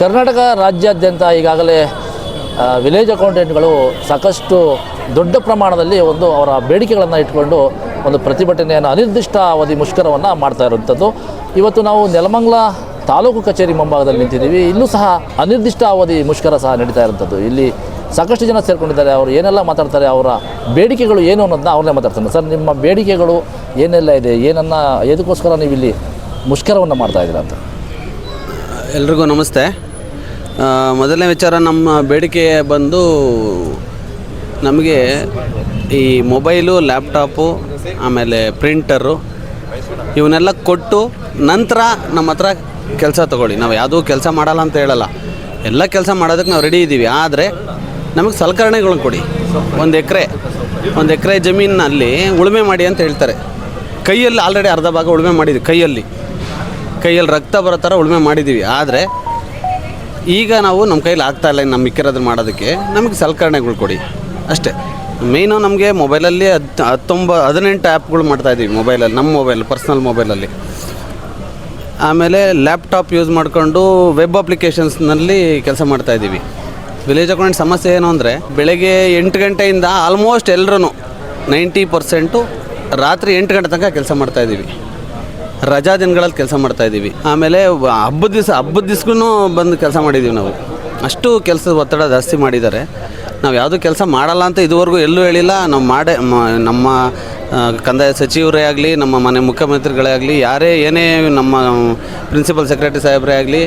ಕರ್ನಾಟಕ ರಾಜ್ಯಾದ್ಯಂತ ಈಗಾಗಲೇ ವಿಲೇಜ್ ಅಕೌಂಟೆಂಟ್ಗಳು ಸಾಕಷ್ಟು ದೊಡ್ಡ ಪ್ರಮಾಣದಲ್ಲಿ ಒಂದು ಅವರ ಬೇಡಿಕೆಗಳನ್ನು ಇಟ್ಕೊಂಡು ಒಂದು ಪ್ರತಿಭಟನೆಯನ್ನು, ಅನಿರ್ದಿಷ್ಟ ಅವಧಿ ಮುಷ್ಕರವನ್ನು ಮಾಡ್ತಾ ಇರುವಂಥದ್ದು. ಇವತ್ತು ನಾವು ನೆಲಮಂಗ್ಲ ತಾಲೂಕು ಕಚೇರಿ ಮುಂಭಾಗದಲ್ಲಿ ನಿಂತಿದ್ದೀವಿ. ಇಲ್ಲೂ ಸಹ ಅನಿರ್ದಿಷ್ಟ ಅವಧಿ ಮುಷ್ಕರ ಸಹ ನಡೀತಾ ಇರುವಂಥದ್ದು. ಇಲ್ಲಿ ಸಾಕಷ್ಟು ಜನ ಸೇರ್ಕೊಂಡಿದ್ದಾರೆ. ಅವರು ಏನೆಲ್ಲ ಮಾತಾಡ್ತಾರೆ, ಅವರ ಬೇಡಿಕೆಗಳು ಏನು ಅನ್ನೋದನ್ನ ಅವ್ರನ್ನೇ ಮಾತಾಡ್ತಾರೆ. ಸರ್, ನಿಮ್ಮ ಬೇಡಿಕೆಗಳು ಏನೆಲ್ಲ ಇದೆ? ಏನನ್ನ ಎದಕ್ಕೋಸ್ಕರ ನೀವು ಇಲ್ಲಿ ಮುಷ್ಕರವನ್ನು ಮಾಡ್ತಾ ಇದ್ದೀರಾ ಅಂತ? ಎಲ್ರಿಗೂ ನಮಸ್ತೆ. ಮೊದಲನೇ ವಿಚಾರ ನಮ್ಮ ಬೇಡಿಕೆ ಬಂದು ನಮಗೆ ಈ ಮೊಬೈಲು, ಲ್ಯಾಪ್ಟಾಪು, ಆಮೇಲೆ ಪ್ರಿಂಟರು ಇವನ್ನೆಲ್ಲ ಕೊಟ್ಟು ನಂತರ ನಮ್ಮ ಹತ್ರ ಕೆಲಸ ತೊಗೊಳ್ಳಿ. ನಾವು ಯಾವುದೂ ಕೆಲಸ ಮಾಡಲ್ಲ ಅಂತ ಹೇಳಲ್ಲ. ಎಲ್ಲ ಕೆಲಸ ಮಾಡೋದಕ್ಕೆ ನಾವು ರೆಡಿ ಇದ್ದೀವಿ. ಆದರೆ ನಮಗೆ ಸಲಕರಣೆಗಳನ್ನ ಕೊಡಿ. ಒಂದು ಎಕರೆ ಒಂದು ಎಕರೆ ಜಮೀನಿನಲ್ಲಿ ಉಳುಮೆ ಮಾಡಿ ಅಂತ ಹೇಳ್ತಾರೆ. ಕೈಯಲ್ಲಿ ಆಲ್ರೆಡಿ ಅರ್ಧ ಭಾಗ ಉಳುಮೆ ಮಾಡಿದ್ವಿ, ಕೈಯಲ್ಲಿ. ಕೈಯಲ್ಲಿ ರಕ್ತ ಬರೋ ಥರ ಉಳುಮೆ ಮಾಡಿದ್ದೀವಿ. ಆದರೆ ಈಗ ನಾವು ನಮ್ಮ ಕೈಲಿ ಆಗ್ತಾ ಇಲ್ಲ ನಮ್ಮ ಮಿಕ್ಕಿರೋದನ್ನ ಮಾಡೋದಕ್ಕೆ. ನಮಗೆ ಸಲಕರಣೆಗಳು ಕೊಡಿ. ಅಷ್ಟೇ. ಮೇಯ್ನು ನಮಗೆ ಮೊಬೈಲಲ್ಲಿ ಹತ್ತು, ಹತ್ತೊಂಬ, ಹದಿನೆಂಟು ಆ್ಯಪ್ಗಳು ಮಾಡ್ತಾಯಿದ್ದೀವಿ ಮೊಬೈಲಲ್ಲಿ, ನಮ್ಮ ಮೊಬೈಲ್, ಪರ್ಸ್ನಲ್ ಮೊಬೈಲಲ್ಲಿ. ಆಮೇಲೆ ಲ್ಯಾಪ್ಟಾಪ್ ಯೂಸ್ ಮಾಡಿಕೊಂಡು ವೆಬ್ ಅಪ್ಲಿಕೇಶನ್ಸ್ನಲ್ಲಿ ಕೆಲಸ ಮಾಡ್ತಾಯಿದ್ದೀವಿ ವಿಲೇಜ್ ಅಕೌಂಟ್ ಸಮಸ್ಯೆ ಏನು ಅಂದರೆ, ಬೆಳಗ್ಗೆ ಎಂಟು ಗಂಟೆಯಿಂದ ಆಲ್ಮೋಸ್ಟ್ ಎಲ್ಲರೂ ನೈಂಟಿ ಪರ್ಸೆಂಟು ರಾತ್ರಿ ಎಂಟು ಗಂಟೆ ತನಕ ಕೆಲಸ ಮಾಡ್ತಾಯಿದ್ದೀವಿ ರಜಾ ದಿನಗಳಲ್ಲಿ ಕೆಲಸ ಮಾಡ್ತಾ ಇದ್ದೀವಿ. ಆಮೇಲೆ ಹಬ್ಬದ ದಿವಸ ಹಬ್ಬದ ದಿವ್ಸಕ್ಕೂ ಬಂದು ಕೆಲಸ ಮಾಡಿದ್ದೀವಿ ನಾವು. ಅಷ್ಟು ಕೆಲಸದ ಒತ್ತಡ ಜಾಸ್ತಿ ಮಾಡಿದ್ದಾರೆ. ನಾವು ಯಾವುದೂ ಕೆಲಸ ಮಾಡಲ್ಲ ಅಂತ ಇದುವರೆಗೂ ಎಲ್ಲೂ ಹೇಳಿಲ್ಲ. ನಾವು ಮಾಡೇ ನಮ್ಮ ಕಂದಾಯ ಸಚಿವರೇ ಆಗಲಿ, ನಮ್ಮ ಮನೆ ಮುಖ್ಯಮಂತ್ರಿಗಳೇ ಆಗಲಿ, ಯಾರೇ ಏನೇ ನಮ್ಮ ಪ್ರಿನ್ಸಿಪಲ್ ಸೆಕ್ರೆಟರಿ ಸಾಹೇಬರೇ ಆಗಲಿ,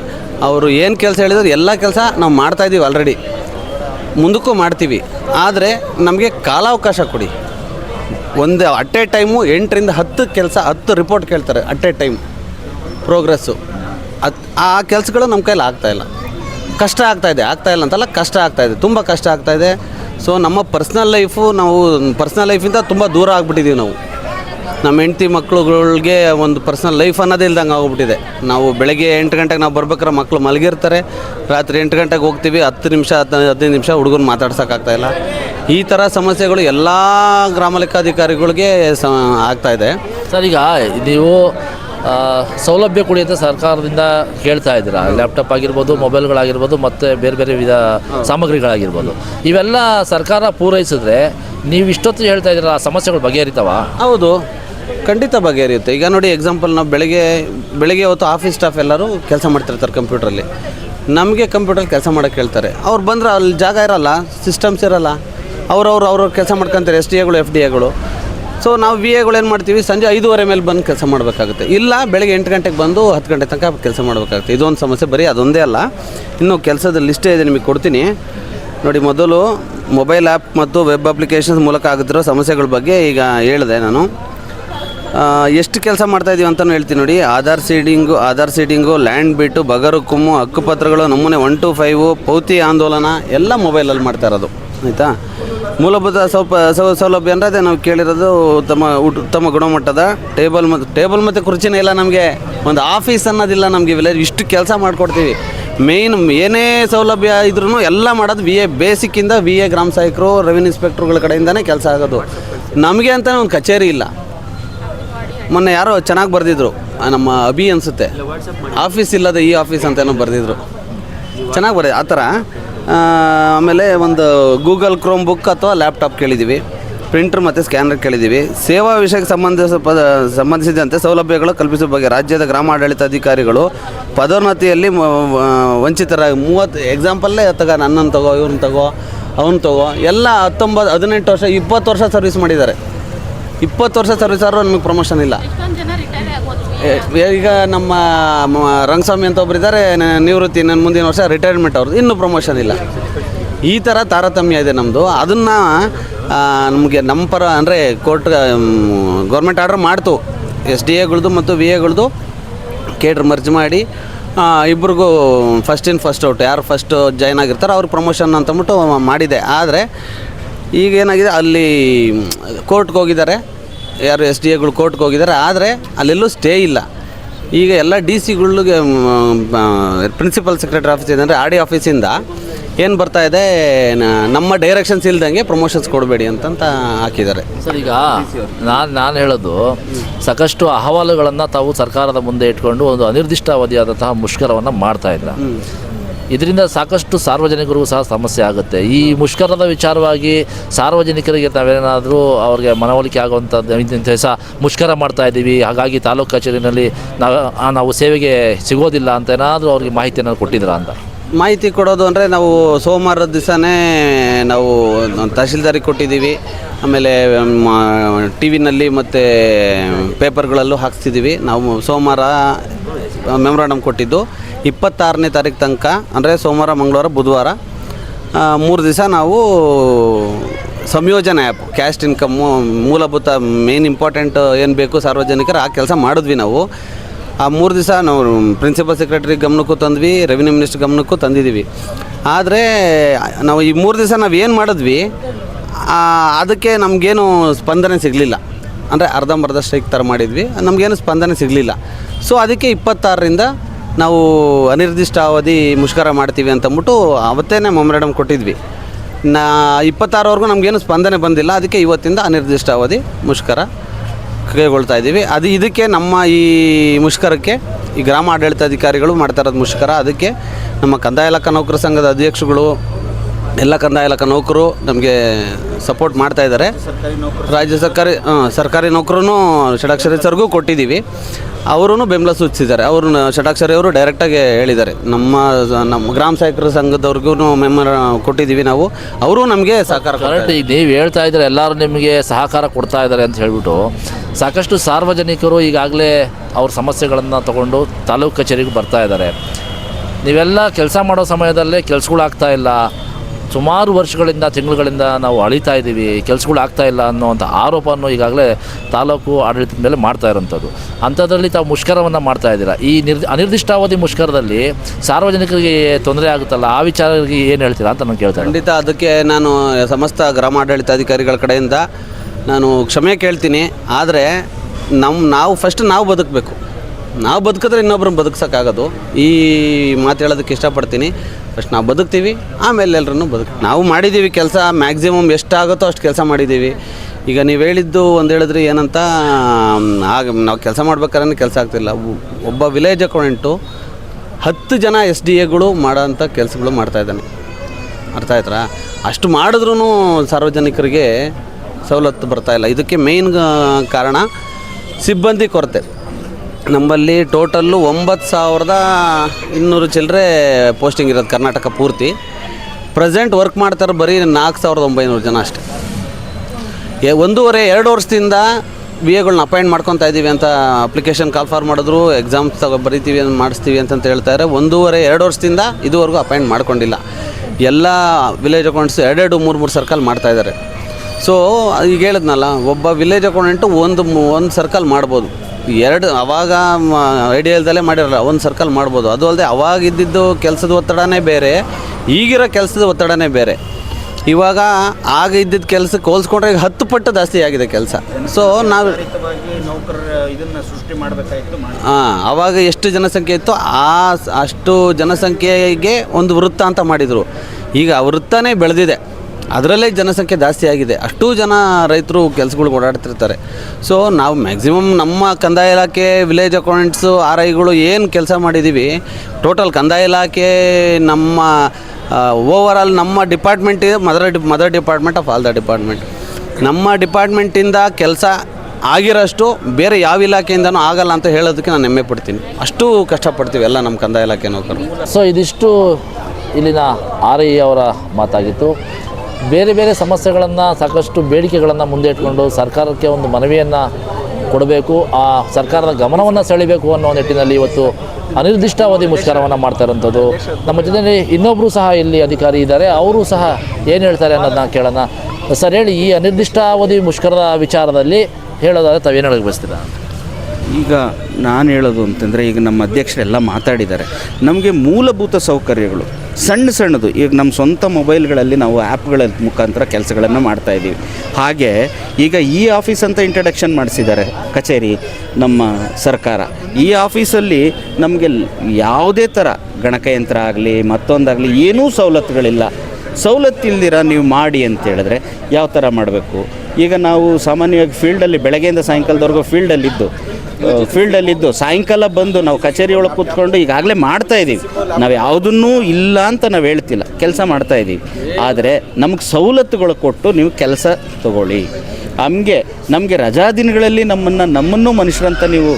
ಅವರು ಏನು ಕೆಲಸ ಹೇಳಿದ್ರು ಎಲ್ಲ ಕೆಲಸ ನಾವು ಮಾಡ್ತಾಯಿದ್ದೀವಿ ಆಲ್ರೆಡಿ. ಮುಂದಕ್ಕೂ ಮಾಡ್ತೀವಿ. ಆದರೆ ನಮಗೆ ಕಾಲಾವಕಾಶ ಕೊಡಿ. ಒಂದು ಅಟ್ ಎ ಟೈಮು ಎಂಟರಿಂದ ಹತ್ತು ಕೆಲಸ, ಹತ್ತು ರಿಪೋರ್ಟ್ ಕೇಳ್ತಾರೆ ಅಟ್ ಎ ಟೈಮ್ ಪ್ರೋಗ್ರೆಸ್ಸು. ಅದು ಆ ಕೆಲಸಗಳು ನಮ್ಮ ಕೈಲಿ ಆಗ್ತಾಯಿಲ್ಲ ಕಷ್ಟ ಆಗ್ತಾಯಿದೆ ಆಗ್ತಾಯಿಲ್ಲ ಅಂತಲ್ಲ ಕಷ್ಟ ಆಗ್ತಾಯಿದೆ ತುಂಬ ಕಷ್ಟ ಆಗ್ತಾಯಿದೆ ಸೊ ನಮ್ಮ ಪರ್ಸ್ನಲ್ ಲೈಫು ನಾವು ಪರ್ಸ್ನಲ್ ಲೈಫಿಂದ ತುಂಬ ದೂರ ಆಗ್ಬಿಟ್ಟಿದ್ದೀವಿ ನಾವು. ನಮ್ಮ ಹೆಂಡ್ತಿ ಮಕ್ಕಳುಗಳಿಗೆ ಒಂದು ಪರ್ಸ್ನಲ್ ಲೈಫ್ ಅನ್ನೋದೇ ಇಲ್ದಂಗೆ ಆಗ್ಬಿಟ್ಟಿದೆ. ನಾವು ಬೆಳಗ್ಗೆ ಎಂಟು ಗಂಟೆಗೆ ನಾವು ಬರ್ಬೇಕಾದ್ರೆ ಮಕ್ಕಳು ಮಲಗಿರ್ತಾರೆ. ರಾತ್ರಿ ಎಂಟು ಗಂಟೆಗೆ ಹೋಗ್ತೀವಿ, ಹತ್ತು ನಿಮಿಷ ಹತ್ತು ಹದಿನೈದು ನಿಮಿಷ ಹುಡುಗನ ಮಾತಾಡ್ಸೋಕ್ಕಾಗ್ತಾಯಿಲ್ಲ ಈ ಥರ ಸಮಸ್ಯೆಗಳು ಎಲ್ಲ ಗ್ರಾಮ ಲೆಕ್ಕಾಧಿಕಾರಿಗಳಿಗೆ ಸ ಆಗ್ತಾಯಿದೆ ಸರ್ ಈಗ ನೀವು ಸೌಲಭ್ಯ ಕೊಡಿ ಅಂತ ಸರ್ಕಾರದಿಂದ ಕೇಳ್ತಾ ಇದ್ದೀರಾ. ಲ್ಯಾಪ್ಟಾಪ್ ಆಗಿರ್ಬೋದು ಮೊಬೈಲ್ಗಳಾಗಿರ್ಬೋದು ಮತ್ತು ಬೇರೆ ಬೇರೆ ವಿಧ ಸಾಮಗ್ರಿಗಳಾಗಿರ್ಬೋದು. ಇವೆಲ್ಲ ಸರ್ಕಾರ ಪೂರೈಸಿದ್ರೆ ನೀವು ಇಷ್ಟೊತ್ತು ಹೇಳ್ತಾ ಇದ್ದೀರ ಆ ಸಮಸ್ಯೆಗಳು ಬಗೆಹರಿತಾವ? ಹೌದು ಖಂಡಿತ ಬಗೆಹರಿಯುತ್ತೆ. ಈಗ ನೋಡಿ ಎಕ್ಸಾಂಪಲ್ ನಾವು ಬೆಳಗ್ಗೆ ಬೆಳಗ್ಗೆ ಹೊತ್ತು ಆಫೀಸ್ ಸ್ಟಾಫ್ ಎಲ್ಲರೂ ಕೆಲಸ ಮಾಡ್ತಿರ್ತಾರೆ ಕಂಪ್ಯೂಟ್ರಲ್ಲಿ ನಮಗೆ ಕಂಪ್ಯೂಟರ್ ಕೆಲಸ ಮಾಡೋಕ್ಕೆ ಹೇಳ್ತಾರೆ. ಅವ್ರು ಬಂದ್ರೆ ಅಲ್ಲಿ ಜಾಗ ಇರಲ್ಲ ಸಿಸ್ಟಮ್ಸ್ ಇರಲ್ಲ. ಅವ್ರವ್ರು ಅವ್ರವ್ರ ಕೆಲಸ ಮಾಡ್ಕೊತಾರೆ, ಎಸ್ ಡಿ ಎಗಳು, ಎಫ್ ಡಿ ಎಗಳು. ಸೊ ನಾವು ವಿ ಎಗಳು ಏನು ಮಾಡ್ತೀವಿ? ಸಂಜೆ ಐದೂವರೆ ಮೇಲೆ ಬಂದು ಕೆಲಸ ಮಾಡಬೇಕಾಗುತ್ತೆ. ಇಲ್ಲ, ಬೆಳಗ್ಗೆ ಎಂಟು ಗಂಟೆಗೆ ಬಂದು ಹತ್ತು ಗಂಟೆ ತನಕ ಕೆಲಸ ಮಾಡಬೇಕಾಗುತ್ತೆ. ಇದೊಂದು ಸಮಸ್ಯೆ, ಬರೀ ಅದೊಂದೇ ಅಲ್ಲ. ಇನ್ನು ಕೆಲಸದ ಲಿಸ್ಟೇ ಇದೆ ನಿಮಗೆ ಕೊಡ್ತೀನಿ. ನೋಡಿ, ಮೊದಲು ಮೊಬೈಲ್ ಆ್ಯಪ್ ಮತ್ತು ವೆಬ್ ಅಪ್ಲಿಕೇಶನ್ಸ್ ಮೂಲಕ ಆಗುತ್ತಿರೋ ಸಮಸ್ಯೆಗಳ ಬಗ್ಗೆ ಈಗ ಹೇಳಿದೆ ನಾನು. ಎಷ್ಟು ಕೆಲಸ ಮಾಡ್ತಾಯಿದ್ದೀವಿ ಅಂತಲೂ ಹೇಳ್ತೀನಿ ನೋಡಿ. Aadhaar seeding Aadhaar seeding, land ಬಿಟ್ಟು, ಬಗರು, ಕುಮ್ಮು ಹಕ್ಕುಪತ್ರಗಳು ನಮೂನೆ ಒನ್ ಟು ಫೈವು, ಪೌತಿ ಆಂದೋಲನ, ಎಲ್ಲ ಮೊಬೈಲಲ್ಲಿ ಮಾಡ್ತಾ ಇರೋದು. ಆಯಿತಾ? ಮೂಲಭೂತ ಸೌಪ, ಸೌ, ಸೌಲಭ್ಯ ಅಂದರೆ ಅದೇ ನಾವು ಕೇಳಿರೋದು ಉತ್ತಮ ಉತ್ತಮ ಗುಣಮಟ್ಟದ ಟೇಬಲ್ ಮತ್ತು ಟೇಬಲ್ ಮತ್ತು ಕುರ್ಚಿನೇ ಇಲ್ಲ ನಮಗೆ. ಒಂದು ಆಫೀಸ್ ಅನ್ನೋದಿಲ್ಲ ನಮಗೆ ವಿಲೇಜ್. ಇಷ್ಟು ಕೆಲಸ ಮಾಡಿಕೊಡ್ತೀವಿ. ಮೇಯ್ನ್ ಏನೇ ಸೌಲಭ್ಯ ಇದ್ರೂ ಎಲ್ಲ ಮಾಡೋದು ವಿ ಎ ಬೇಸಿಕ್ಕಿಂದ ವಿ ಎ ಗ್ರಾಮ ಸಹಾಯಕರು ರೆವಿನ್ಯೂ ಇನ್ಸ್ಪೆಕ್ಟ್ರುಗಳ ಕಡೆಯಿಂದನೇ ಕೆಲಸ ಆಗೋದು. ನಮಗೆ ಅಂತಲೇ ಒಂದು ಕಚೇರಿ ಇಲ್ಲ. ಮೊನ್ನೆ ಯಾರೋ ಚೆನ್ನಾಗಿ ಬರೆದಿದ್ರು. ನಮ್ಮ ಅಭಿ ಅನಿಸುತ್ತೆ. ಆಫೀಸ್ ಇಲ್ಲದ ಈ ಆಫೀಸ್ ಅಂತೇನೋ ಬರೆದಿದ್ರು. ಚೆನ್ನಾಗಿ ಬರೆದ, ಆ ಥರ. ಆಮೇಲೆ ಒಂದು ಗೂಗಲ್ ಕ್ರೋಮ್ ಬುಕ್ ಅಥವಾ ಲ್ಯಾಪ್ಟಾಪ್ ಕೇಳಿದ್ದೀವಿ. ಪ್ರಿಂಟರ್ ಮತ್ತು ಸ್ಕ್ಯಾನರ್ ಕೇಳಿದ್ದೀವಿ. ಸೇವಾ ವಿಷಯಕ್ಕೆ ಸಂಬಂಧಿಸ ಪದ ಸಂಬಂಧಿಸಿದಂತೆ ಸೌಲಭ್ಯಗಳು ಕಲ್ಪಿಸುವ ಬಗ್ಗೆ ರಾಜ್ಯದ ಗ್ರಾಮಾಡಳಿತಾಧಿಕಾರಿಗಳು ಪದೋನ್ನತಿಯಲ್ಲಿ ವಂಚಿತರಾಗಿ ಮೂವತ್ತು ಎಕ್ಸಾಂಪಲ್ಲೇ ತಗ, ನನ್ನನ್ನು ತಗೋ, ಇವ್ರನ್ನ ತಗೋ, ಅವ್ನು ತಗೋ. ಎಲ್ಲ ಹತ್ತೊಂಬತ್ತು ಹದಿನೆಂಟು ವರ್ಷ, ಇಪ್ಪತ್ತು ವರ್ಷ ಸರ್ವಿಸ್ ಮಾಡಿದ್ದಾರೆ. ಇಪ್ಪತ್ತು ವರ್ಷ ಸರ್ವಿಸ್ ಆದರೂ ನಮಗೆ ಪ್ರಮೋಷನ್ ಇಲ್ಲ. ಈಗ ನಮ್ಮ ರಂಗಸ್ವಾಮಿ ಅಂತ ಒಬ್ರು ಇದ್ದಾರೆ ನಿವೃತ್ತಿ ನನ್ನ ಮುಂದಿನ ವರ್ಷ ರಿಟೈರ್ಮೆಂಟ್ ಅವ್ರದ್ದು. ಇನ್ನೂ ಪ್ರಮೋಷನ್ ಇಲ್ಲ. ಈ ಥರ ತಾರತಮ್ಯ ಇದೆ ನಮ್ಮದು ಅದನ್ನು ನಮಗೆ ನಮ್ಮ ಪರ ಅಂದರೆ ಕೋರ್ಟ್ ಗೌರ್ಮೆಂಟ್ ಆರ್ಡ್ರ್ ಮಾಡ್ತು. ಎಸ್ ಡಿ ಎಗಳ್ದು ಮತ್ತು ವಿ ಎಗಳ್ದು. ಕೇಡ್ರ್ ಮರ್ಜ್ ಮಾಡಿ ಆ, ಇಬ್ರಿಗೂ ಫಸ್ಟ್ ಇನ್ ಫಸ್ಟ್ ಔಟ್ ಯಾರು ಫಸ್ಟ್ ಜಾಯ್ನ್ ಆಗಿರ್ತಾರೋ ಅವ್ರಿಗೆ ಪ್ರಮೋಷನ್ ಅಂತಂದ್ಬಿಟ್ಟು ಮಾಡಿದೆ. ಆದರೆ ಈಗ ಏನಾಗಿದೆ ಅಲ್ಲಿ ಕೋರ್ಟ್ಗೆ ಹೋಗಿದ್ದಾರೆ. ಯಾರು ಎಸ್ ಡಿ ಎಗಳು ಕೋರ್ಟ್ಗೆ ಹೋಗಿದ್ದಾರೆ ಆದರೆ ಅಲ್ಲೆಲ್ಲೂ ಸ್ಟೇ ಇಲ್ಲ. ಈಗ ಎಲ್ಲ ಡಿ ಸಿಗಳಿಗೆ ಪ್ರಿನ್ಸಿಪಲ್ ಸೆಕ್ರೆಟರಿ ಆಫೀಸ್ ಏನಂದರೆ ಆರ್ ಡಿ ಆಫೀಸಿಂದ ಏನು ಬರ್ತಾ ಇದೆ ನಮ್ಮ ಡೈರೆಕ್ಷನ್ಸ್ ಇಲ್ದಂಗೆ ಪ್ರಮೋಷನ್ಸ್ ಕೊಡಬೇಡಿ ಅಂತಂತ ಹಾಕಿದ್ದಾರೆ. ಸರ್ ಈಗ ನಾನು ನಾನು ಹೇಳೋದು ಸಾಕಷ್ಟು ಅಹವಾಲುಗಳನ್ನು ತಾವು ಸರ್ಕಾರದ ಮುಂದೆ ಇಟ್ಕೊಂಡು ಒಂದು ಅನಿರ್ದಿಷ್ಟ ಅವಧಿಯಾದಂತಹ ಮುಷ್ಕರವನ್ನು ಮಾಡ್ತಾ ಇದ್ರ. ಇದರಿಂದ ಸಾಕಷ್ಟು ಸಾರ್ವಜನಿಕರಿಗೂ ಸಹ ಸಮಸ್ಯೆ ಆಗುತ್ತೆ. ಈ ಮುಷ್ಕರದ ವಿಚಾರವಾಗಿ ಸಾರ್ವಜನಿಕರಿಗೆ ತಾವೇನಾದರೂ ಅವ್ರಿಗೆ ಮನವೊಲಿಕೆ ಆಗುವಂಥದ್ದು ಸಹ ಮುಷ್ಕರ ಮಾಡ್ತಾ ಇದ್ದೀವಿ. ಹಾಗಾಗಿ ತಾಲೂಕು ಕಚೇರಿನಲ್ಲಿ ನಾವು ನಾವು ಸೇವೆಗೆ ಸಿಗೋದಿಲ್ಲ ಅಂತ ಏನಾದರೂ ಅವ್ರಿಗೆ ಮಾಹಿತಿಯನ್ನು ಕೊಟ್ಟಿದ್ದೀರಾ ಅಂತ? ಮಾಹಿತಿ ಕೊಡೋದು ಅಂದರೆ ನಾವು ಸೋಮವಾರದ ದಿವಸನೇ ನಾವು ತಹಶೀಲ್ದಾರಿಗೆ ಕೊಟ್ಟಿದ್ದೀವಿ. ಆಮೇಲೆ ಟಿ ವಿನಲ್ಲಿ ಮತ್ತು ಪೇಪರ್ಗಳಲ್ಲೂ ಹಾಕ್ಸ್ತಿದ್ದೀವಿ. ನಾವು ಸೋಮವಾರ ಮೆಮೊರಾಂಡಮ್ ಕೊಟ್ಟಿದ್ದು. ಇಪ್ಪತ್ತಾರನೇ ತಾರೀಕು ತನಕ, ಅಂದರೆ ಸೋಮವಾರ, ಮಂಗಳವಾರ, ಬುಧವಾರ ಮೂರು ದಿವಸ ನಾವು ಸಂಯೋಜನೆ ಆ್ಯಪ್ ಕ್ಯಾಸ್ಟ್ ಇನ್ಕಮ್ಮು ಮೂಲಭೂತ ಮೇನ್ ಇಂಪಾರ್ಟೆಂಟ್ ಏನು ಬೇಕು ಸಾರ್ವಜನಿಕರು ಆ ಕೆಲಸ ಮಾಡಿದ್ವಿ ನಾವು. ಆ ಮೂರು ದಿವಸ ನಾವು ಪ್ರಿನ್ಸಿಪಲ್ ಸೆಕ್ರೆಟರಿ ಗಮನಕ್ಕೂ ತಂದ್ವಿ ರೆವಿನ್ಯೂ ಮಿನಿಸ್ಟರ್ ಗಮನಕ್ಕೂ ತಂದಿದ್ದೀವಿ ಆದರೆ ನಾವು ಈ ಮೂರು ದಿವಸ ನಾವು ಏನು ಮಾಡಿದ್ವಿ ಅದಕ್ಕೆ ನಮಗೇನು ಸ್ಪಂದನೆ ಸಿಗಲಿಲ್ಲ. ಅಂದರೆ ಅರ್ಧಂಬರ್ಧ ಸ್ಟ್ರೈಕ್ ಥರ ಮಾಡಿದ್ವಿ, ನಮಗೇನು ಸ್ಪಂದನೆ ಸಿಗಲಿಲ್ಲ. ಸೊ ಅದಕ್ಕೆ ಇಪ್ಪತ್ತಾರರಿಂದ ನಾವು ಅನಿರ್ದಿಷ್ಟ ಅವಧಿ ಮುಷ್ಕರ ಮಾಡ್ತೀವಿ ಅಂತಂದ್ಬಿಟ್ಟು ಅವತ್ತೇ ಮೊಮರಡಮ್ ಕೊಟ್ಟಿದ್ವಿ. ನಾ ಇಪ್ಪತ್ತಾರವರೆಗೂ ನಮಗೇನು ಸ್ಪಂದನೆ ಬಂದಿಲ್ಲ. ಅದಕ್ಕೆ ಇವತ್ತಿಂದ ಅನಿರ್ದಿಷ್ಟ ಅವಧಿ ಮುಷ್ಕರ ಕೈಗೊಳ್ತಾ ಇದ್ದೀವಿ. ಅದು ಇದಕ್ಕೆ ನಮ್ಮ ಈ ಮುಷ್ಕರಕ್ಕೆ ಈ ಗ್ರಾಮ ಆಡಳಿತಾಧಿಕಾರಿಗಳು ಮಾಡ್ತಾ ಇರೋದು ಮುಷ್ಕರ. ಅದಕ್ಕೆ ನಮ್ಮ ಕಂದಾಯ ಇಲಾಖಾ ನೌಕರ ಸಂಘದ ಅಧ್ಯಕ್ಷಗಳು ಎಲ್ಲ ಕಂದಾಯ ಇಲಾಖಾ ನೌಕರು ನಮಗೆ ಸಪೋರ್ಟ್ ಮಾಡ್ತಾ ಇದ್ದಾರೆ. ರಾಜ್ಯ ಸರ್ಕಾರಿ ಸರ್ಕಾರಿ ನೌಕರೂ ಷಡಾಕ್ಷರಿ ಸರ್ಗೂ ಕೊಟ್ಟಿದ್ದೀವಿ. ಅವರೂ ಬೆಂಬಲ ಸೂಚಿಸಿದ್ದಾರೆ. ಅವರು ಷಡಾಕ್ಷರಿ ಅವರು ಡೈರೆಕ್ಟಾಗಿ ಹೇಳಿದ್ದಾರೆ. ನಮ್ಮ ನಮ್ಮ ಗ್ರಾಮ ಸಹಾಯಕರ ಸಂಘದವ್ರಿಗೂ ಮೆಂಬರ್ ಕೊಟ್ಟಿದ್ದೀವಿ ನಾವು. ಅವರು ನಮಗೆ ಸಹಕಾರ. ಕರೆಕ್ಟ್ ಈಗ ನೀವು ಹೇಳ್ತಾ ಇದ್ದಾರೆ ಎಲ್ಲರೂ ನಿಮಗೆ ಸಹಕಾರ ಕೊಡ್ತಾ ಇದ್ದಾರೆ ಅಂತ ಹೇಳ್ಬಿಟ್ಟು. ಸಾಕಷ್ಟು ಸಾರ್ವಜನಿಕರು ಈಗಾಗಲೇ ಅವ್ರ ಸಮಸ್ಯೆಗಳನ್ನು ತಗೊಂಡು ತಾಲೂಕು ಕಚೇರಿಗೆ ಬರ್ತಾ ಇದ್ದಾರೆ. ನೀವೆಲ್ಲ ಕೆಲಸ ಮಾಡೋ ಸಮಯದಲ್ಲೇ ಕೆಲಸಗಳಾಗ್ತಾ ಇಲ್ಲ. ಸುಮಾರು ವರ್ಷಗಳಿಂದ, ತಿಂಗಳುಗಳಿಂದ ನಾವು ಅಳಿತಾ ಇದ್ದೀವಿ, ಕೆಲಸಗಳು ಆಗ್ತಾ ಇಲ್ಲ ಅನ್ನೋವಂಥ ಆರೋಪವನ್ನು ಈಗಾಗಲೇ ತಾಲೂಕು ಆಡಳಿತದ ಮೇಲೆ ಮಾಡ್ತಾ ಇರೋಂಥದ್ದು. ಅಂಥದ್ರಲ್ಲಿ ತಾವು ಮುಷ್ಕರವನ್ನು ಮಾಡ್ತಾ ಇದ್ದೀರಾ? ಈ ನಿರ್, ಅನಿರ್ದಿಷ್ಟಾವಧಿ ಮುಷ್ಕರದಲ್ಲಿ ಸಾರ್ವಜನಿಕರಿಗೆ ತೊಂದರೆ ಆಗುತ್ತಲ್ಲ? ಆ ವಿಚಾರಗಳಿಗೆ ಏನು ಹೇಳ್ತೀರಾ ಅಂತ ನಾನು ಕೇಳ್ತಾ ಖಂಡಿತ ಅದಕ್ಕೆ ನಾನು ಸಮಸ್ತ ಗ್ರಾಮಾಡಳಿತಾಧಿಕಾರಿಗಳ ಕಡೆಯಿಂದ ನಾನು ಕ್ಷಮೆ ಕೇಳ್ತೀನಿ. ಆದರೆ ನಮ್ಮ ನಾವು ಫಸ್ಟ್ ನಾವು ಬದುಕಬೇಕು. ನಾವು ಬದುಕಿದ್ರೆ ಇನ್ನೊಬ್ರನ್ನ ಬದುಕ್ಸೋಕ್ಕಾಗೋದು. ಈ ಮಾತು ಹೇಳೋದಕ್ಕೆ ಇಷ್ಟಪಡ್ತೀನಿ. ಫಸ್ಟ್ ನಾವು ಬದುಕ್ತೀವಿ, ಆಮೇಲೆ ಎಲ್ಲರನ್ನು ಬದುಕು, ನಾವು ಮಾಡಿದ್ದೀವಿ ಕೆಲಸ, ಮ್ಯಾಕ್ಸಿಮಮ್ ಎಷ್ಟಾಗುತ್ತೋ ಅಷ್ಟು ಕೆಲಸ ಮಾಡಿದ್ದೀವಿ ಈಗ ನೀವು ಹೇಳಿದ್ದು ಒಂದು ಹೇಳಿದ್ರೆ ಏನಂತ ಆಗ ನಾವು ಕೆಲಸ ಮಾಡ್ಬೇಕಾದ್ರೆ ಕೆಲಸ ಆಗ್ತಿಲ್ಲ. ಒಬ್ಬ ವಿಲೇಜ್ ಅಕೌಂಟು ಹತ್ತು ಜನ ಎಸ್ ಡಿ ಎಗಳು ಮಾಡೋಂಥ ಕೆಲಸಗಳು ಮಾಡ್ತಾಯಿದ್ದಾನೆ ಅರ್ಥ ಆಯ್ತಾ ಅಷ್ಟು ಮಾಡಿದ್ರೂ ಸಾರ್ವಜನಿಕರಿಗೆ ಸವಲತ್ತು ಬರ್ತಾ ಇಲ್ಲ. ಇದಕ್ಕೆ ಮೇಯ್ನ್ ಕಾರಣ ಸಿಬ್ಬಂದಿ ಕೊರತೆ. ನಮ್ಮಲ್ಲಿ ಟೋಟಲ್ಲು ಒಂಬತ್ತು ಸಾವಿರದ ಇನ್ನೂರು ಚಿಲ್ಲರೆ ಪೋಸ್ಟಿಂಗ್ ಇರೋದು ಕರ್ನಾಟಕ ಪೂರ್ತಿ. ಪ್ರೆಸೆಂಟ್ ವರ್ಕ್ ಮಾಡ್ತಾರೆ ಬರೀ ನಾಲ್ಕು ಸಾವಿರದ ಒಂಬೈನೂರು ಜನ ಅಷ್ಟೇ. ಎ- ಒಂದೂವರೆ, ಎರಡು ವರ್ಷದಿಂದ ಬಿ ಎಗಳನ್ನ ಅಪಾಯಿಂಟ್ ಮಾಡ್ಕೊತಾ ಇದ್ದೀವಿ ಅಂತ ಅಪ್ಲಿಕೇಶನ್ ಕಾಲ್ ಫಾರ್ ಮಾಡಿದ್ರು ಎಕ್ಸಾಮ್ಸ್ ತಗೋ ಬರಿತೀವಿ ಅಂತ ಮಾಡಿಸ್ತೀವಿ ಅಂತಂತ ಹೇಳ್ತಾರೆ ಒಂದೂವರೆ, ಎರಡು ವರ್ಷದಿಂದ ಇದುವರೆಗೂ ಅಪಾಯಿಂಟ್ ಮಾಡ್ಕೊಂಡಿಲ್ಲ. ಎಲ್ಲ ವಿಲೇಜ್ ಅಕೌಂಟ್ಸ್ ಎರಡೆರಡು, ಮೂರು ಮೂರು ಸರ್ಕಲ್ ಮಾಡ್ತಾ ಇದ್ದಾರೆ ಸೊ ಈಗ ಹೇಳಿದ್ನಲ್ಲ, ಒಬ್ಬ ವಿಲೇಜ್ ಅಕೌಂಟೆಂಟು ಒಂದು ಒಂದು ಸರ್ಕಲ್ ಮಾಡ್ಬೋದು. ಎರಡು ಅವಾಗ ಐಡಿಯಲ್ದಲ್ಲೇ ಮಾಡಿರಲ್ಲ ಒಂದು ಸರ್ಕಲ್ ಮಾಡ್ಬೋದು. ಅದು ಅಲ್ಲದೆ ಅವಾಗ ಇದ್ದಿದ್ದು ಕೆಲಸದ ಒತ್ತಡನೇ ಬೇರೆ ಈಗಿರೋ ಕೆಲಸದ ಒತ್ತಡನೇ ಬೇರೆ. ಇವಾಗ ಆಗ ಇದ್ದಿದ್ದ ಕೆಲಸಕ್ಕೆ ಹೋಲಿಸ್ಕೊಂಡ್ರೆ ಈಗ ಹತ್ತು ಪಟ್ಟು ಜಾಸ್ತಿ ಆಗಿದೆ ಕೆಲಸ. ಸೊ ನಾವು ಇದನ್ನ ಸೃಷ್ಟಿ ಮಾಡಬೇಕಾಗಿತ್ತು ಮಾಡಿ. ಹಾಂ ಆವಾಗ ಎಷ್ಟು ಜನಸಂಖ್ಯೆ ಇತ್ತು ಆ ಅಷ್ಟು ಜನಸಂಖ್ಯೆಗೆ ಒಂದು ವೃತ್ತ ಅಂತ ಮಾಡಿದರು. ಈಗ ಆ ವೃತ್ತನೇ ಬೆಳೆದಿದೆ. ಅದರಲ್ಲೇ ಜನಸಂಖ್ಯೆ ಜಾಸ್ತಿ ಆಗಿದೆ. ಅಷ್ಟೂ ಜನ ರೈತರು ಕೆಲಸಗಳು ಓಡಾಡ್ತಿರ್ತಾರೆ. ಸೊ ನಾವು ಮ್ಯಾಕ್ಸಿಮಮ್ ನಮ್ಮ ಕಂದಾಯ ಇಲಾಖೆ ವಿಲೇಜ್ ಅಕೌಂಟ್ಸು ಆರ್ ಐಗಳು ಏನು ಕೆಲಸ ಮಾಡಿದ್ದೀವಿ ಟೋಟಲ್ ಕಂದಾಯ ಇಲಾಖೆ, ನಮ್ಮ ಓವರ್ ಆಲ್ ನಮ್ಮ department mother D mother department of all the department ನಮ್ಮ ಡಿಪಾರ್ಟ್ಮೆಂಟಿಂದ ಕೆಲಸ ಆಗಿರೋಷ್ಟು ಬೇರೆ ಯಾವ ಇಲಾಖೆಯಿಂದನೂ ಆಗಲ್ಲ ಅಂತ ಹೇಳೋದಕ್ಕೆ ನಾನು ಹೆಮ್ಮೆ ಪಡ್ತೀನಿ. ಅಷ್ಟು ಕಷ್ಟಪಡ್ತೀವಿ ಎಲ್ಲ ನಮ್ಮ ಕಂದಾಯ ಇಲಾಖೆ ನೌಕರರು. ಸೊ ಇದಿಷ್ಟು ಇಲ್ಲಿನ ಆರ್ ಐ ಅವರ ಮಾತಾಗಿತ್ತು. ಬೇರೆ ಬೇರೆ ಸಮಸ್ಯೆಗಳನ್ನು, ಸಾಕಷ್ಟು ಬೇಡಿಕೆಗಳನ್ನು ಮುಂದೆ ಇಟ್ಕೊಂಡು ಸರ್ಕಾರಕ್ಕೆ ಒಂದು ಮನವಿಯನ್ನು ಕೊಡಬೇಕು, ಆ ಸರ್ಕಾರದ ಗಮನವನ್ನು ಸೆಳಿಬೇಕು ಅನ್ನೋ ನಿಟ್ಟಿನಲ್ಲಿ ಇವತ್ತು ಅನಿರ್ದಿಷ್ಟಾವಧಿ ಮುಷ್ಕರವನ್ನು ಮಾಡ್ತಾ ಇರೋಂಥದ್ದು. ನಮ್ಮ ಜೊತೆಯಲ್ಲಿ ಇನ್ನೊಬ್ಬರು ಸಹ ಇಲ್ಲಿ ಅಧಿಕಾರಿ ಇದ್ದಾರೆ, ಅವರು ಸಹ ಏನು ಹೇಳ್ತಾರೆ ಅನ್ನೋದನ್ನ ಕೇಳೋಣ. ಸರ್ ಹೇಳಿ, ಈ ಅನಿರ್ದಿಷ್ಟಾವಧಿ ಮುಷ್ಕರದ ವಿಚಾರದಲ್ಲಿ ಹೇಳೋದಾದರೆ ತಾವೇನು ಹೇಳಕ್ಕೆ ಬಯಸ್ತೀರಾ? ಈಗ ನಾನು ಹೇಳೋದು ಅಂತಂದರೆ ಈಗ ನಮ್ಮ ಅಧ್ಯಕ್ಷರೆಲ್ಲ ಮಾತಾಡಿದ್ದಾರೆ. ನಮಗೆ ಮೂಲಭೂತ ಸೌಕರ್ಯಗಳು, ಸಣ್ಣ ಸಣ್ಣದು, ಈಗ ನಮ್ಮ ಸ್ವಂತ ಮೊಬೈಲ್ಗಳಲ್ಲಿ ನಾವು ಆ್ಯಪ್ಗಳ ಮುಖಾಂತರ ಕೆಲಸಗಳನ್ನು ಮಾಡ್ತಾಯಿದ್ದೀವಿ ಹಾಗೆ ಈಗ ಈ ಆಫೀಸ್ ಅಂತ ಇಂಟ್ರಡಕ್ಷನ್ ಮಾಡಿಸಿದ್ದಾರೆ ಕಚೇರಿ, ನಮ್ಮ ಸರ್ಕಾರ. ಈ ಆಫೀಸಲ್ಲಿ ನಮಗೆ ಯಾವುದೇ ಥರ ಗಣಕಯಂತ್ರ ಆಗಲಿ, ಮತ್ತೊಂದಾಗಲಿ ಏನೂ ಸವಲತ್ತುಗಳಿಲ್ಲ. ಸವಲತ್ತು ಇಲ್ದಿರ ನೀವು ಮಾಡಿ ಅಂತ ಹೇಳಿದ್ರೆ ಯಾವ ಥರ ಮಾಡಬೇಕು? ಈಗ ನಾವು ಸಾಮಾನ್ಯವಾಗಿ ಫೀಲ್ಡಲ್ಲಿ ಬೆಳಗ್ಗೆಯಿಂದ ಸಾಯಂಕಾಲದವರೆಗೂ ಫೀಲ್ಡಲ್ಲಿದ್ದು ಫೀಲ್ಡಲ್ಲಿದ್ದು ಸಾಯಂಕಾಲ ಬಂದು ನಾವು ಕಚೇರಿ ಒಳಗೆ ಕೂತ್ಕೊಂಡು ಈಗಾಗಲೇ ಮಾಡ್ತಾ ಇದ್ದೀವಿ ನಾವು ಯಾವುದನ್ನೂ ಇಲ್ಲ ಅಂತ ನಾವು ಹೇಳ್ತಿಲ್ಲ. ಕೆಲಸ ಮಾಡ್ತಾ ಇದ್ದೀವಿ ಆದರೆ ನಮಗೆ ಸವಲತ್ತುಗಳು ಕೊಟ್ಟು ನೀವು ಕೆಲಸ ತಗೊಳ್ಳಿ. ಹಂಗೆ ನಮಗೆ ರಜಾ ದಿನಗಳಲ್ಲಿ ನಮ್ಮನ್ನು ನಮ್ಮನ್ನು ಮನುಷ್ಯರಂತ ನೀವು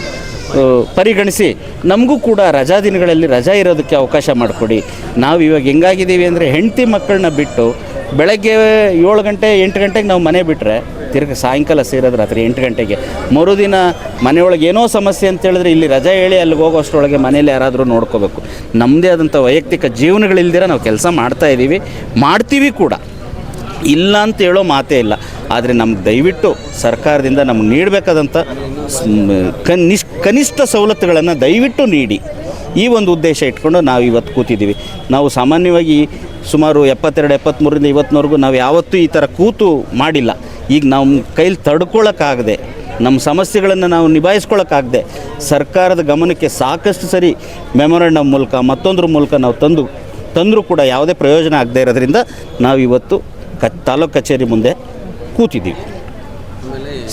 ಪರಿಗಣಿಸಿ ನಮಗೂ ಕೂಡ ರಜಾ ದಿನಗಳಲ್ಲಿ ರಜಾ ಇರೋದಕ್ಕೆ ಅವಕಾಶ ಮಾಡಿಕೊಡಿ. ನಾವು ಇವಾಗ ಹೆಂಗಾಗಿದ್ದೀವಿ ಅಂದರೆ ಹೆಂಡತಿ ಮಕ್ಕಳನ್ನ ಬಿಟ್ಟು ಬೆಳಗ್ಗೆ ಏಳು ಗಂಟೆ ಎಂಟು ಗಂಟೆಗೆ ನಾವು ಮನೆ ಬಿಟ್ಟರೆ ತಿರ್ಗಿ ಸಾಯಂಕಾಲ ಸೇರೋದು ರಾತ್ರಿ ಎಂಟು ಗಂಟೆಗೆ. ಮರುದಿನ ಮನೆಯೊಳಗೆ ಏನೋ ಸಮಸ್ಯೆ ಅಂತ ಹೇಳಿದ್ರೆ ಇಲ್ಲಿ ರಜಾ ಹೇಳಿ ಅಲ್ಲಿಗೆ ಹೋಗೋ ಅಷ್ಟರೊಳಗೆ ಮನೇಲಿ ಯಾರಾದರೂ ನೋಡ್ಕೋಬೇಕು. ನಮ್ಮದೇ ಆದಂಥ ವೈಯಕ್ತಿಕ ಜೀವನಗಳಿಲ್ದಿರ ನಾವು ಕೆಲಸ ಮಾಡ್ತಾ ಇದ್ದೀವಿ. ಮಾಡ್ತೀವಿ ಕೂಡ. ಇಲ್ಲ ಅಂತ ಹೇಳೋ ಮಾತೇ ಇಲ್ಲ. ಆದರೆ ನಮ್ಗೆ ದಯವಿಟ್ಟು ಸರ್ಕಾರದಿಂದ ನಮ್ಗೆ ನೀಡಬೇಕಾದಂಥ ಕನಿಷ್ ಕನಿಷ್ಠ ಸವಲತ್ತುಗಳನ್ನು ದಯವಿಟ್ಟು ನೀಡಿ. ಈ ಒಂದು ಉದ್ದೇಶ ಇಟ್ಕೊಂಡು ನಾವು ಇವತ್ತು ಕೂತಿದ್ದೀವಿ. ನಾವು ಸಾಮಾನ್ಯವಾಗಿ ಸುಮಾರು ಎಪ್ಪತ್ತೆರಡು ಎಪ್ಪತ್ತ್ಮೂರರಿಂದ ಇವತ್ತಿನವರೆಗೂ ನಾವು ಯಾವತ್ತೂ ಈ ಥರ ಕೂತು ಮಾಡಿಲ್ಲ. ಈಗ ನಮ್ಮ ಕೈಲಿ ತಡ್ಕೊಳ್ಳೋಕ್ಕಾಗದೆ ನಮ್ಮ ಸಮಸ್ಯೆಗಳನ್ನು ನಾವು ನಿಭಾಯಿಸ್ಕೊಳ್ಳೋಕ್ಕಾಗದೆ ಸರ್ಕಾರದ ಗಮನಕ್ಕೆ ಸಾಕಷ್ಟು ಸರಿ ಮೆಮೊರಂಡಮ್ ಮೂಲಕ ಮತ್ತೊಂದ್ರ ಮೂಲಕ ನಾವು ತಂದು, ತಂದರೂ ಕೂಡ ಯಾವುದೇ ಪ್ರಯೋಜನ ಆಗದೇ ಇರೋದ್ರಿಂದ ನಾವು ಇವತ್ತು ಕ, ತಾಲೂಕು ಕಚೇರಿ ಮುಂದೆ ಕೂತಿದ್ದೀವಿ.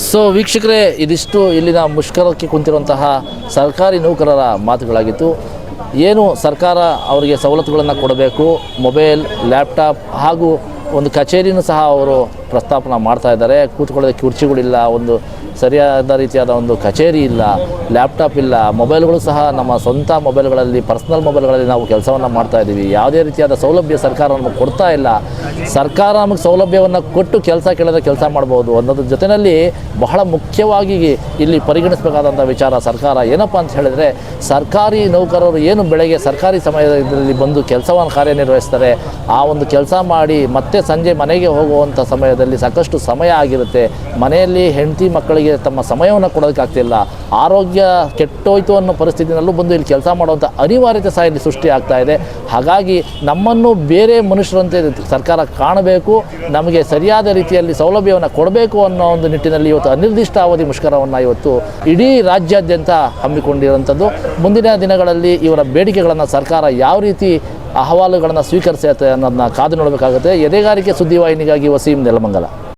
ಸೊ ವೀಕ್ಷಕರೇ, ಇದಿಷ್ಟು ಇಲ್ಲಿನ ಮುಷ್ಕರಕ್ಕೆ ಕುಂತಿರುವಂತಹ ಸರ್ಕಾರಿ ನೌಕರರ ಮಾತುಗಳಾಗಿತ್ತು. ಏನು ಸರ್ಕಾರ ಅವರಿಗೆ ಸವಲತ್ತುಗಳನ್ನು ಕೊಡಬೇಕು, ಮೊಬೈಲ್, ಲ್ಯಾಪ್ಟಾಪ್ ಹಾಗೂ ಒಂದು ಕಚೇರಿನೂ ಸಹ ಅವರು ಪ್ರಸ್ತಾಪನ ಮಾಡ್ತಾ ಇದ್ದಾರೆ. ಕೂತ್ಕೊಳ್ಳೋದಕ್ಕೆ ಕುರ್ಚಿಗಳಿಲ್ಲ ಒಂದು ಸರಿಯಾದ ರೀತಿಯಾದ ಒಂದು ಕಚೇರಿ ಇಲ್ಲ ಲ್ಯಾಪ್ಟಾಪ್ ಇಲ್ಲ ಮೊಬೈಲ್ಗಳು ಸಹ ನಮ್ಮ ಸ್ವಂತ ಮೊಬೈಲ್ಗಳಲ್ಲಿ ಪರ್ಸ್ನಲ್ ಮೊಬೈಲ್ಗಳಲ್ಲಿ ನಾವು ಕೆಲಸವನ್ನು ಮಾಡ್ತಾ ಇದ್ದೀವಿ. ಯಾವುದೇ ರೀತಿಯಾದ ಸೌಲಭ್ಯ ಸರ್ಕಾರ ನಮಗೆ ಕೊಡ್ತಾ ಇಲ್ಲ. ಸರ್ಕಾರ ನಮಗೆ ಸೌಲಭ್ಯವನ್ನು ಕೊಟ್ಟು ಕೆಲಸ ಕೇಳಿದ್ರೆ ಕೆಲಸ ಮಾಡ್ಬೋದು ಅನ್ನೋದ್ರ ಜೊತೆಯಲ್ಲಿ ಬಹಳ ಮುಖ್ಯವಾಗಿ ಇಲ್ಲಿ ಪರಿಗಣಿಸಬೇಕಾದಂಥ ವಿಚಾರ ಸರ್ಕಾರ ಏನಪ್ಪ ಅಂತ ಹೇಳಿದರೆ, ಸರ್ಕಾರಿ ನೌಕರರು ಏನು ಬೆಳಗ್ಗೆ ಸರ್ಕಾರಿ ಸಮಯದಲ್ಲಿ ಬಂದು ಕೆಲಸವನ್ನು ಕಾರ್ಯನಿರ್ವಹಿಸ್ತಾರೆ, ಆ ಒಂದು ಕೆಲಸ ಮಾಡಿ ಮತ್ತೆ ಸಂಜೆ ಮನೆಗೆ ಹೋಗುವಂಥ ಸಮಯದಲ್ಲಿ ಸಾಕಷ್ಟು ಸಮಯ ಆಗಿರುತ್ತೆ. ಮನೆಯಲ್ಲಿ ಹೆಂಡತಿ ಮಕ್ಕಳಿಗೆ ತಮ್ಮ ಸಮಯವನ್ನು ಕೊಡೋದಕ್ಕಾಗ್ತಿಲ್ಲ. ಆರೋಗ್ಯ ಕೆಟ್ಟೋಯ್ತು ಅನ್ನೋ ಪರಿಸ್ಥಿತಿನಲ್ಲೂ ಬಂದು ಇಲ್ಲಿ ಕೆಲಸ ಮಾಡುವಂಥ ಅನಿವಾರ್ಯತೆ ಸಹ ಇಲ್ಲಿ ಸೃಷ್ಟಿ ಆಗ್ತಾ ಇದೆ. ಹಾಗಾಗಿ ನಮ್ಮನ್ನು ಬೇರೆ ಮನುಷ್ಯರಂತೆ ಸರ್ಕಾರ ಕಾಣಬೇಕು, ನಮಗೆ ಸರಿಯಾದ ರೀತಿಯಲ್ಲಿ ಸೌಲಭ್ಯವನ್ನು ಕೊಡಬೇಕು ಅನ್ನೋ ಒಂದು ನಿಟ್ಟಿನಲ್ಲಿ ಇವತ್ತು ಅನಿರ್ದಿಷ್ಟ ಅವಧಿ ಮುಷ್ಕರವನ್ನು ಇವತ್ತು ಇಡೀ ರಾಜ್ಯಾದ್ಯಂತ ಹಮ್ಮಿಕೊಂಡಿರುವಂಥದ್ದು. ಮುಂದಿನ ದಿನಗಳಲ್ಲಿ ಇವರ ಬೇಡಿಕೆಗಳನ್ನು ಸರ್ಕಾರ ಯಾವ ರೀತಿ ಅಹವಾಲುಗಳನ್ನು ಸ್ವೀಕರಿಸುತ್ತೆ ಅನ್ನೋದನ್ನ ಕಾದು ನೋಡಬೇಕಾಗುತ್ತೆ. ಎದೆಗಾರಿಕೆ ಸುದ್ದಿವಾಹಿನಿಗಾಗಿ ವಸೀಂ ನೆಲಮಂಗಲ.